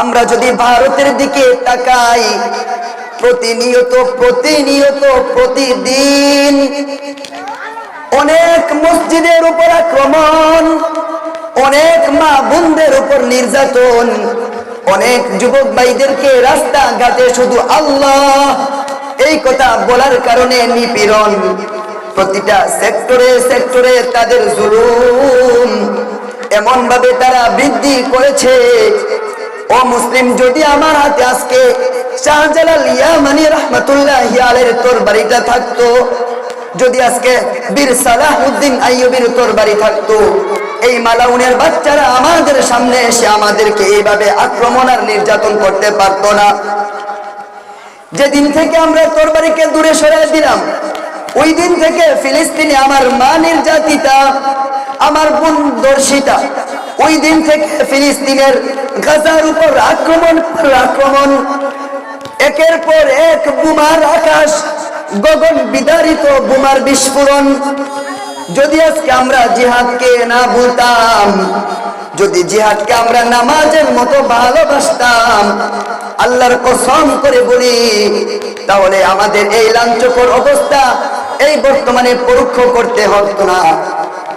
আমরা যদি ভারতের দিকে তাকাই, প্রতিনিয়ত প্রতিনিয়ত, প্রতিদিন অনেক মসজিদের উপর আক্রমণ, অনেক মা বোনদের উপর নির্যাতন, অনেক যুবক ভাইদেরকে রাস্তাঘাটে শুধু আল্লাহ এই কথা বলার কারণে নিপীড়ন। প্রতিটা সেক্টরে সেক্টরে তাদের জুলুম। এমন ভাবে তারা বৃদ্ধি করেছে ও মুসলিম, যদি আমার হাতে আজকে শাহজালাল ইয়ামানি রহমতুল্লাহ তোর বাড়িটা থাকতো, যদি আজকে বীর তোর বাড়ি থাকতো, এই মালাউনের বাচ্চারা আমাদের সামনে এসে আমাদেরকে এইভাবে আক্রমণ আর নির্যাতন করতে পারতো না। যেদিন থেকে আমরা তোর বাড়িকে দূরে সরাই দিলাম, ওই দিন থেকে ফিলিস্তিনে আমার মা নির্যাতিতা আমার বোন দর্শিতা ওই দিন থেকে ফিলিস্তিনের গাজার উপর আক্রমণ আক্রমণ। একের পর এক বোমার আকাশ, গগন বিদারিত বোমার বিস্ফোরণ। যদি আজকে আমরা জিহাদকে না ভুলতাম, যদি জিহাদকে আমরা নামাজের মতো ভালোবাসতাম, আল্লাহর কসম করে বলি, তাহলে আমাদের এই লাঞ্চকর অবস্থা এই বর্তমানে পরোক্ষ করতে হতো না।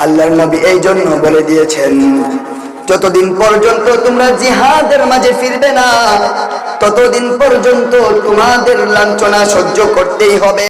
আল্লাহর নবী এই জন্য বলে দিয়েছেন, যতদিন পর্যন্ত তোমরা জিহাদের মাঝে ফিরবে না, ততদিন পর্যন্ত তোমাদের লাঞ্ছনা সহ্য করতেই হবে।